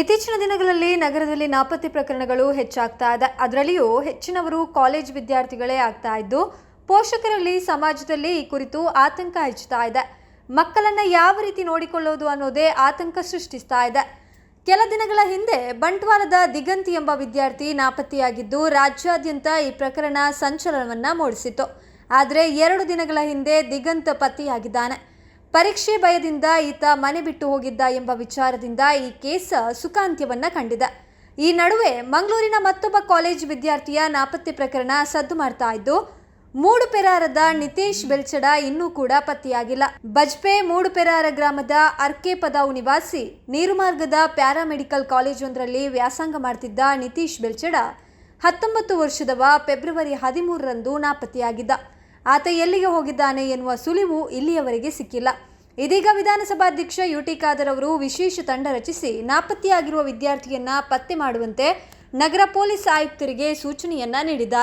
ಇತ್ತೀಚಿನ ದಿನಗಳಲ್ಲಿ ನಗರದಲ್ಲಿ ನಾಪತ್ತೆ ಪ್ರಕರಣಗಳು ಹೆಚ್ಚಾಗ್ತಾ ಇದೆ. ಅದರಲ್ಲಿಯೂ ಹೆಚ್ಚಿನವರು ಕಾಲೇಜ್ ವಿದ್ಯಾರ್ಥಿಗಳೇ ಆಗ್ತಾ ಇದ್ದು, ಪೋಷಕರಲ್ಲಿ, ಸಮಾಜದಲ್ಲಿ ಈ ಕುರಿತು ಆತಂಕ ಹೆಚ್ಚುತ್ತಾ ಇದೆ. ಮಕ್ಕಳನ್ನ ಯಾವ ರೀತಿ ನೋಡಿಕೊಳ್ಳೋದು ಅನ್ನೋದೇ ಆತಂಕ ಸೃಷ್ಟಿಸ್ತಾ ಇದೆ. ಕೆಲ ದಿನಗಳ ಹಿಂದೆ ಬಂಟ್ವಾಳದ ದಿಗಂತಿ ಎಂಬ ವಿದ್ಯಾರ್ಥಿ ನಾಪತ್ತೆಯಾಗಿದ್ದು, ರಾಜ್ಯಾದ್ಯಂತ ಈ ಪ್ರಕರಣ ಸಂಚಲನವನ್ನ ಮೂಡಿಸಿತು ಆದರೆ ಎರಡು ದಿನಗಳ ಹಿಂದೆ ದಿಗಂತ ಪತ್ತೆಯಾಗಿದ್ದಾನೆ. ಪರೀಕ್ಷೆ ಭಯದಿಂದ ಈತ ಮನೆ ಬಿಟ್ಟು ಹೋಗಿದ್ದ ಎಂಬ ವಿಚಾರದಿಂದ ಈ ಕೇಸ ಸುಖಾಂತ್ಯವನ್ನ ಕಂಡಿದೆ. ಈ ನಡುವೆ ಮಂಗಳೂರಿನ ಮತ್ತೊಬ್ಬ ಕಾಲೇಜ್ ವಿದ್ಯಾರ್ಥಿಯ ನಾಪತ್ತೆ ಪ್ರಕರಣ ಸದ್ದು ಮಾಡ್ತಾ ಇದ್ದು ಮೂಡುಪೆರಾರದ ನಿತೇಶ್ ಬೆಲ್ಚಡ ಇನ್ನೂ ಕೂಡ ಪತ್ತೆಯಾಗಿಲ್ಲ. ಬಜ್ಪೆ ಮೂಡುಪೆರಾರ ಗ್ರಾಮದ ಅರ್ಕೆ ಪದಾವು ನಿವಾಸಿ ನೀರುಮಾರ್ಗದ ಪ್ಯಾರಾಮೆಡಿಕಲ್ ಕಾಲೇಜೊಂದರಲ್ಲಿ ವ್ಯಾಸಂಗ ಮಾಡ್ತಿದ್ದ ನಿತೀಶ್ ಬೆಲ್ಚಡ ಹತ್ತೊಂಬತ್ತು ವರ್ಷದವ ಫೆಬ್ರವರಿ ಹದಿಮೂರರಂದು ನಾಪತ್ತೆಯಾಗಿದ್ದ. ಆತ ಎಲ್ಲಿಗೆ ಹೋಗಿದ್ದಾನೆ ಎನ್ನುವ ಸುಳಿವು ಇಲ್ಲಿಯವರೆಗೆ ಸಿಕ್ಕಿಲ್ಲ. ಇದೀಗ ವಿಧಾನಸಭಾಧ್ಯಕ್ಷ ಯುಟಿ ಖಾದರ್ ಅವರು ವಿಶೇಷ ತಂಡ ರಚಿಸಿ ನಾಪತ್ತೆಯಾಗಿರುವ ವಿದ್ಯಾರ್ಥಿಯನ್ನ ಪತ್ತೆ ಮಾಡುವಂತೆ ನಗರ ಪೊಲೀಸ್ ಆಯುಕ್ತರಿಗೆ ಸೂಚನೆಯನ್ನ ನೀಡಿದ್ದಾರೆ.